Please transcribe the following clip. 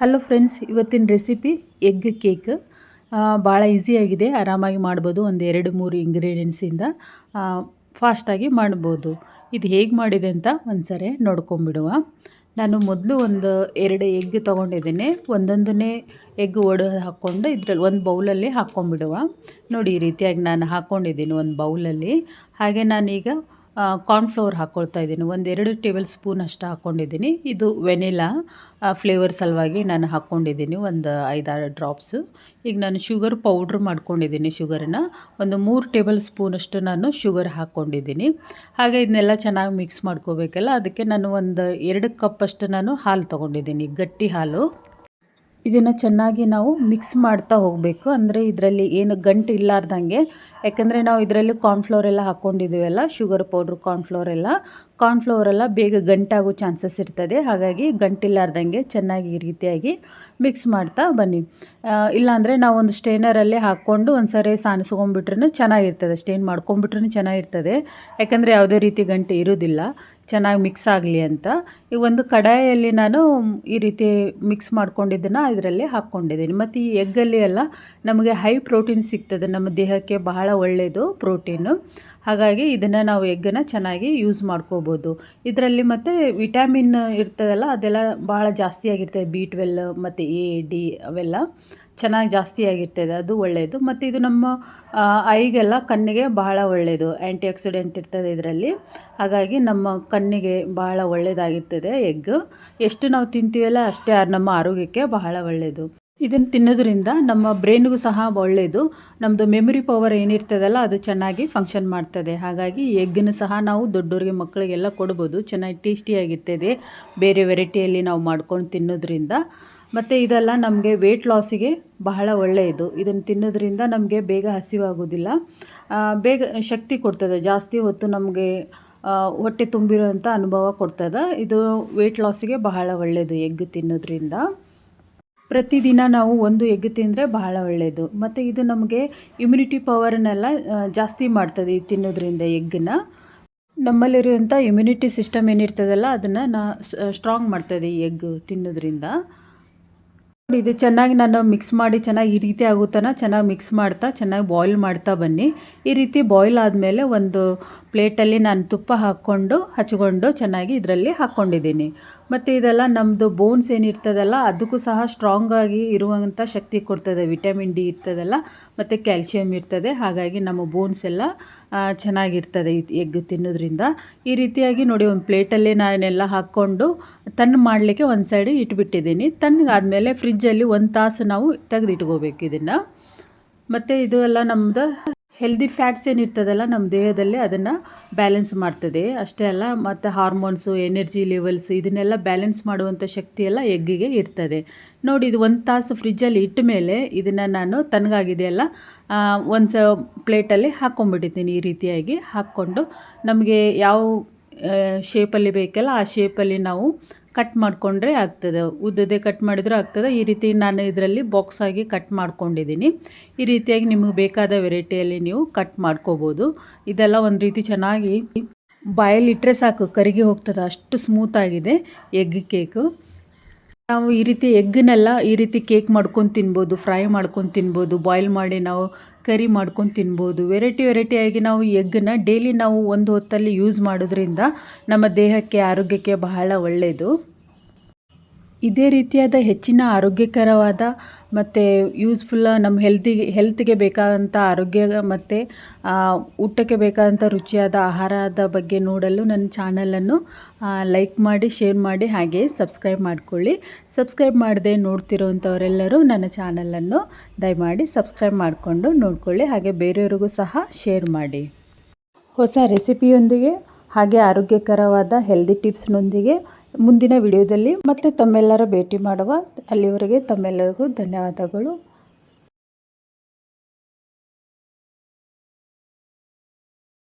Hello friends, ಇವತ್ತಿನ recipe egg cake. ಭಾಳ ಈಸಿಯಾಗಿದೆ ಆರಾಮಾಗಿ ಮಾಡ್ಬೋದು. ಒಂದು ಎರಡು, ಮೂರು ಇಂಗ್ರೀಡಿಯೆಂಟ್ಸಿಂದ ಫಾಸ್ಟಾಗಿ ಮಾಡ್ಬೋದು. ಇದು ಹೇಗೆ ಮಾಡಿದೆ ಅಂತ ಒಂದ್ಸರಿ ನೋಡ್ಕೊಂಬಿಡುವ ನಾನು ಮೊದಲು ಒಂದು ಎರಡು ಎಗ್ ತೊಗೊಂಡಿದ್ದೀನಿ. ಒಂದೊಂದನ್ನೇ ಎಗ್ ಒಡೆದು ಹಾಕ್ಕೊಂಡು ಇದ್ರಲ್ಲಿ ಒಂದು ಬೌಲಲ್ಲಿ ಹಾಕ್ಕೊಂಬಿಡುವ ನೋಡಿ, ಈ ರೀತಿಯಾಗಿ ನಾನು ಹಾಕ್ಕೊಂಡಿದ್ದೀನಿ ಒಂದು ಬೌಲಲ್ಲಿ. ಹಾಗೆ ನಾನೀಗ ಕಾರ್ನ್ಫ್ಲವರ್ ಹಾಕ್ಕೊಳ್ತಾ ಇದ್ದೀನಿ. ಒಂದೆರಡು ಟೇಬಲ್ ಸ್ಪೂನ್ ಅಷ್ಟು ಹಾಕ್ಕೊಂಡಿದ್ದೀನಿ ಇದು ವೆನಿಲಾ ಫ್ಲೇವರ್ ಸಲುವಾಗಿ ನಾನು ಹಾಕ್ಕೊಂಡಿದ್ದೀನಿ ಒಂದು ಐದಾರು ಡ್ರಾಪ್ಸು ಈಗ ನಾನು ಶುಗರ್ ಪೌಡ್ರ್ ಮಾಡ್ಕೊಂಡಿದ್ದೀನಿ ಶುಗರನ್ನ ಒಂದು ಮೂರು ಟೇಬಲ್ ಸ್ಪೂನಷ್ಟು ನಾನು ಶುಗರ್ ಹಾಕ್ಕೊಂಡಿದ್ದೀನಿ ಹಾಗೆ ಇದನ್ನೆಲ್ಲ ಚೆನ್ನಾಗಿ ಮಿಕ್ಸ್ ಮಾಡ್ಕೋಬೇಕಲ್ಲ, ಅದಕ್ಕೆ ನಾನು ಒಂದು ಎರಡು ಕಪ್ಪಷ್ಟು ನಾನು ಹಾಲು ತೊಗೊಂಡಿದ್ದೀನಿ. ಗಟ್ಟಿ ಹಾಲು. ಇದನ್ನು ಚೆನ್ನಾಗಿ ನಾವು ಮಿಕ್ಸ್ ಮಾಡ್ತಾ ಹೋಗಬೇಕು. ಅಂದರೆ ಇದರಲ್ಲಿ ಏನು ಗಂಟು ಇಲ್ಲಾರ್ದಂಗೆ. ಯಾಕಂದರೆ ನಾವು ಇದರಲ್ಲಿ ಕಾರ್ನ್ಫ್ಲೋರ್ ಎಲ್ಲ ಹಾಕ್ಕೊಂಡಿದ್ದೀವಲ್ಲ ಶುಗರ್ ಪೌಡ್ರ್ ಕಾರ್ನ್ಫ್ಲೋರ್ ಎಲ್ಲ. ಕಾರ್ನ್ಫ್ಲವರ್ ಎಲ್ಲ ಬೇಗ ಗಂಟಾಗೋ ಚಾನ್ಸಸ್ ಇರ್ತದೆ. ಹಾಗಾಗಿ ಗಂಟಿಲ್ಲಾರ್ದಂಗೆ ಚೆನ್ನಾಗಿ ಈ ರೀತಿಯಾಗಿ ಮಿಕ್ಸ್ ಮಾಡ್ತಾ ಬನ್ನಿ. ಇಲ್ಲಾಂದರೆ ನಾವು ಒಂದು ಸ್ಟೇನರಲ್ಲೇ ಹಾಕ್ಕೊಂಡು ಒಂದು ಸರಿ ಸಾನಿಸ್ಕೊಂಡ್ಬಿಟ್ರೂ ಚೆನ್ನಾಗಿರ್ತದೆ. ಸ್ಟೇನ್ ಮಾಡ್ಕೊಂಡ್ಬಿಟ್ರೂ ಚೆನ್ನಾಗಿರ್ತದೆ. ಯಾಕಂದರೆ ಯಾವುದೇ ರೀತಿ ಗಂಟೆ ಇರೋದಿಲ್ಲ. ಚೆನ್ನಾಗಿ ಮಿಕ್ಸ್ ಆಗಲಿ ಅಂತ. ಈ ಒಂದು ಕಡಾಯಲ್ಲಿ ನಾನು ಈ ರೀತಿ ಮಿಕ್ಸ್ ಮಾಡ್ಕೊಂಡಿದ್ದನ್ನು ಇದರಲ್ಲಿ ಹಾಕ್ಕೊಂಡಿದ್ದೀನಿ. ಮತ್ತು ಈ ಎಗ್ಗಲ್ಲಿ ಎಲ್ಲ ನಮಗೆ ಹೈ ಪ್ರೋಟೀನ್ ಸಿಗ್ತದೆ. ನಮ್ಮ ದೇಹಕ್ಕೆ ಬಹಳ ಒಳ್ಳೆಯದು ಪ್ರೋಟೀನು ಹಾಗಾಗಿ ಇದನ್ನು ನಾವು ಎಗ್ಗನ್ನು ಚೆನ್ನಾಗಿ ಯೂಸ್ ಮಾಡ್ಕೋಬೋದು. ಇದರಲ್ಲಿ ಮತ್ತು ವಿಟಾಮಿನ್ ಇರ್ತದಲ್ಲ, ಅದೆಲ್ಲ ಭಾಳ ಜಾಸ್ತಿಯಾಗಿರ್ತದೆ ಬಿ ಟ್ವೆಲ್ ಮತ್ತು ಎ ಡಿ ಅವೆಲ್ಲ ಚೆನ್ನಾಗಿ ಜಾಸ್ತಿ ಆಗಿರ್ತದೆ. ಅದು ಒಳ್ಳೆಯದು ಮತ್ತು ಇದು ನಮ್ಮ ಐಗೆಲ್ಲ ಕಣ್ಣಿಗೆ ಬಹಳ ಒಳ್ಳೆಯದು ಆ್ಯಂಟಿ ಆಕ್ಸಿಡೆಂಟ್ ಇರ್ತದೆ ಇದರಲ್ಲಿ. ಹಾಗಾಗಿ ನಮ್ಮ ಕಣ್ಣಿಗೆ ಬಹಳ ಒಳ್ಳೆಯದಾಗಿರ್ತದೆ ಎಗ್. ಎಷ್ಟು ನಾವು ತಿಂತೀವಲ್ಲ ಅಷ್ಟೇ ನಮ್ಮ ಆರೋಗ್ಯಕ್ಕೆ ಬಹಳ ಒಳ್ಳೆಯದು ಇದನ್ನು ತಿನ್ನೋದ್ರಿಂದ ನಮ್ಮ ಬ್ರೈನ್ಗೂ ಸಹ ಒಳ್ಳೆಯದು ನಮ್ಮದು ಮೆಮೊರಿ ಪವರ್ ಏನಿರ್ತದಲ್ಲ, ಅದು ಚೆನ್ನಾಗಿ ಫಂಕ್ಷನ್ ಮಾಡ್ತದೆ. ಹಾಗಾಗಿ ಎಗ್ಗನ್ನು ಸಹ ನಾವು ದೊಡ್ಡವ್ರಿಗೆ ಮಕ್ಕಳಿಗೆಲ್ಲ ಕೊಡ್ಬೋದು. ಚೆನ್ನಾಗಿ ಟೇಸ್ಟಿಯಾಗಿರ್ತದೆ ಬೇರೆ ವೆರೈಟಿಯಲ್ಲಿ ನಾವು ಮಾಡ್ಕೊಂಡು ತಿನ್ನೋದ್ರಿಂದ. ಮತ್ತು ಇದೆಲ್ಲ ನಮಗೆ ವೆಯ್ಟ್ ಲಾಸಿಗೆ ಬಹಳ ಒಳ್ಳೆಯದು ಇದನ್ನು ತಿನ್ನೋದ್ರಿಂದ ನಮಗೆ ಬೇಗ ಹಸಿವಾಗೋದಿಲ್ಲ ಬೇಗ ಶಕ್ತಿ ಕೊಡ್ತದೆ. ಜಾಸ್ತಿ ಹೊತ್ತು ನಮಗೆ ಹೊಟ್ಟೆ ತುಂಬಿರೋಂಥ ಅನುಭವ ಕೊಡ್ತದೆ. ಇದು ವೆಯ್ಟ್ ಲಾಸಿಗೆ ಬಹಳ ಒಳ್ಳೆಯದು ಎಗ್ ತಿನ್ನೋದ್ರಿಂದ. ಪ್ರತಿದಿನ ನಾವು ಒಂದು ಎಗ್ ತಿಂದರೆ ಬಹಳ ಒಳ್ಳೆಯದು ಮತ್ತು ಇದು ನಮಗೆ ಇಮ್ಯುನಿಟಿ ಪವರನ್ನೆಲ್ಲ ಜಾಸ್ತಿ ಮಾಡ್ತದೆ ಇದು ತಿನ್ನೋದ್ರಿಂದ ಎಗ್ಗನ್ನ ನಮ್ಮಲ್ಲಿರುವಂಥ ಇಮ್ಯುನಿಟಿ ಸಿಸ್ಟಮ್ ಏನಿರ್ತದಲ್ಲ, ಅದನ್ನು ನಾ ಸ್ಟ್ರಾಂಗ್ ಮಾಡ್ತದೆ ಈ ಎಗ್ ತಿನ್ನೋದ್ರಿಂದ. ಇದು ಚೆನ್ನಾಗಿ ನಾನು ಮಿಕ್ಸ್ ಮಾಡಿ ಚೆನ್ನಾಗಿ ಈ ರೀತಿ ಆಗೋ ಚೆನ್ನಾಗಿ ಮಿಕ್ಸ್ ಮಾಡ್ತಾ, ಚೆನ್ನಾಗಿ ಬಾಯ್ಲ್ ಮಾಡ್ತಾ ಬನ್ನಿ. ಈ ರೀತಿ ಬಾಯ್ಲ್ ಆದಮೇಲೆ ಒಂದು ಪ್ಲೇಟಲ್ಲಿ ನಾನು ತುಪ್ಪ ಹಾಕ್ಕೊಂಡು, ಹಚ್ಕೊಂಡು ಚೆನ್ನಾಗಿ ಇದರಲ್ಲಿ ಹಾಕ್ಕೊಂಡಿದ್ದೀನಿ ಮತ್ತು ಇದೆಲ್ಲ ನಮ್ಮದು ಬೋನ್ಸ್ ಏನಿರ್ತದಲ್ಲ ಅದಕ್ಕೂ ಸಹ ಸ್ಟ್ರಾಂಗಾಗಿ ಇರುವಂಥ ಶಕ್ತಿ ಕೊಡ್ತದೆ. ವಿಟಮಿನ್ ಡಿ ಇರ್ತದಲ್ಲ, ಮತ್ತು ಕ್ಯಾಲ್ಶಿಯಮ್ ಇರ್ತದೆ. ಹಾಗಾಗಿ ನಮ್ಮ ಬೋನ್ಸ್ ಎಲ್ಲ ಚೆನ್ನಾಗಿರ್ತದೆ ಎಗ್ ತಿನ್ನೋದ್ರಿಂದ. ಈ ರೀತಿಯಾಗಿ ನೋಡಿ, ಒಂದು ಪ್ಲೇಟಲ್ಲಿ ನಾನೆಲ್ಲ ಹಾಕ್ಕೊಂಡು ತನ್ನ ಮಾಡಲಿಕ್ಕೆ ಒಂದು ಸೈಡ್ ಇಟ್ಬಿಟ್ಟಿದ್ದೀನಿ. ತಣ್ಣಗಾದಮೇಲೆ ಫ್ರಿಜ್ಜಲ್ಲಿ ಒಂದು ತಾಸು ನಾವು ತೆಗೆದಿಟ್ಕೋಬೇಕು ಇದನ್ನು. ಮತ್ತು ಇದು ಎಲ್ಲ ನಮ್ಮದು ಹೆಲ್ದಿ ಫ್ಯಾಟ್ಸ್ ಏನಿರ್ತದಲ್ಲ ನಮ್ಮ ದೇಹದಲ್ಲಿ ಅದನ್ನು ಬ್ಯಾಲೆನ್ಸ್ ಮಾಡ್ತದೆ. ಅಷ್ಟೇ ಅಲ್ಲ, ಮತ್ತು ಹಾರ್ಮೋನ್ಸು ಎನರ್ಜಿ ಲೆವೆಲ್ಸ್ ಇದನ್ನೆಲ್ಲ ಬ್ಯಾಲೆನ್ಸ್ ಮಾಡುವಂಥ ಶಕ್ತಿ ಎಲ್ಲ ಎಗ್ಗಿಗೆ ಇರ್ತದೆ. ನೋಡಿ, ಇದು ಒಂದು ತಾಸು ಫ್ರಿಜ್ಜಲ್ಲಿ ಇಟ್ಟ ಮೇಲೆ ಇದನ್ನು ನಾನು ತನಗಾಗಿದೆಯಲ್ಲ ಒಂದು ಸ ಪ್ಲೇಟಲ್ಲಿ ಹಾಕ್ಕೊಂಡ್ಬಿಟ್ಟಿದ್ದೀನಿ ಈ ರೀತಿಯಾಗಿ. ಹಾಕ್ಕೊಂಡು ನಮಗೆ ಯಾವ ಶೇಪಲ್ಲಿ ಬೇಕಲ್ಲ, ಆ ಶೇಪಲ್ಲಿ ನಾವು ಕಟ್ ಮಾಡಿಕೊಂಡ್ರೆ ಆಗ್ತದೆ. ಉದ್ದದೆ ಕಟ್ ಮಾಡಿದರೂ ಆಗ್ತದೆ. ಈ ರೀತಿ ನಾನು ಇದರಲ್ಲಿ ಬಾಕ್ಸಾಗಿ ಕಟ್ ಮಾಡ್ಕೊಂಡಿದ್ದೀನಿ. ಈ ರೀತಿಯಾಗಿ ನಿಮಗೆ ಬೇಕಾದ ವೆರೈಟಿಯಲ್ಲಿ ನೀವು ಕಟ್ ಮಾಡ್ಕೋಬೋದು. ಇದೆಲ್ಲ ಒಂದು ರೀತಿ ಚೆನ್ನಾಗಿ ಬಾಯಲ್ಲಿಟ್ಟರೆ ಸಾಕು. ಕರಿಗೆ ಹೋಗ್ತದೆ. ಅಷ್ಟು ಸ್ಮೂತಾಗಿದೆ ಎಗ್ ಕೇಕು ನಾವು ಈ ರೀತಿ ಎಗ್ಗನ್ನೆಲ್ಲ ಈ ರೀತಿ ಕೇಕ್ ಮಾಡ್ಕೊಂಡು ತಿನ್ಬೋದು, ಫ್ರೈ ಮಾಡ್ಕೊಂಡು ತಿನ್ಬೋದು ಬಾಯ್ಲ್ ಮಾಡಿ ನಾವು ಕರಿ ಮಾಡ್ಕೊಂಡು ತಿನ್ಬೋದು. ವೆರೈಟಿ ವೆರೈಟಿಯಾಗಿ ನಾವು ಎಗ್ಗನ್ನ ಡೈಲಿ ನಾವು ಒಂದು ಹೊತ್ತಲ್ಲಿ ಯೂಸ್ ಮಾಡೋದ್ರಿಂದ ನಮ್ಮ ದೇಹಕ್ಕೆ, ಆರೋಗ್ಯಕ್ಕೆ ಬಹಳ ಒಳ್ಳೆಯದು ಇದೇ ರೀತಿಯಾದ ಹೆಚ್ಚಿನ ಆರೋಗ್ಯಕರವಾದ ಮತ್ತು ಯೂಸ್ಫುಲ್ಲ ನಮ್ಮ ಹೆಲ್ತಿಗೆ ಹೆಲ್ತ್ಗೆ ಬೇಕಾದಂಥ ಆರೋಗ್ಯ ಮತ್ತು ಊಟಕ್ಕೆ ಬೇಕಾದಂಥ ರುಚಿಯಾದ ಆಹಾರದ ಬಗ್ಗೆ ನೋಡಲು ನನ್ನ ಚಾನಲನ್ನು ಲೈಕ್ ಮಾಡಿ ಶೇರ್ ಮಾಡಿ ಹಾಗೆ ಸಬ್ಸ್ಕ್ರೈಬ್ ಮಾಡಿಕೊಳ್ಳಿ. ಸಬ್ಸ್ಕ್ರೈಬ್ ಮಾಡದೆ ನೋಡ್ತಿರೋವಂಥವರೆಲ್ಲರೂ ನನ್ನ ಚಾನಲನ್ನು ದಯಮಾಡಿ ಸಬ್ಸ್ಕ್ರೈಬ್ ಮಾಡಿಕೊಂಡು ನೋಡಿಕೊಳ್ಳಿ. ಹಾಗೆ ಬೇರೆಯವ್ರಿಗೂ ಸಹ ಶೇರ್ ಮಾಡಿ. ಹೊಸ ರೆಸಿಪಿಯೊಂದಿಗೆ ಹಾಗೆ ಆರೋಗ್ಯಕರವಾದ ಹೆಲ್ದಿ ಟಿಪ್ಸ್ನೊಂದಿಗೆ ಮುಂದಿನ ವಿಡಿಯೋದಲ್ಲಿ ಮತ್ತೆ ತಮ್ಮೆಲ್ಲರ ಭೇಟಿ ಮಾಡುವ ಅಲ್ಲಿವರೆಗೆ ತಮ್ಮೆಲ್ಲರಿಗೂ ಧನ್ಯವಾದಗಳು.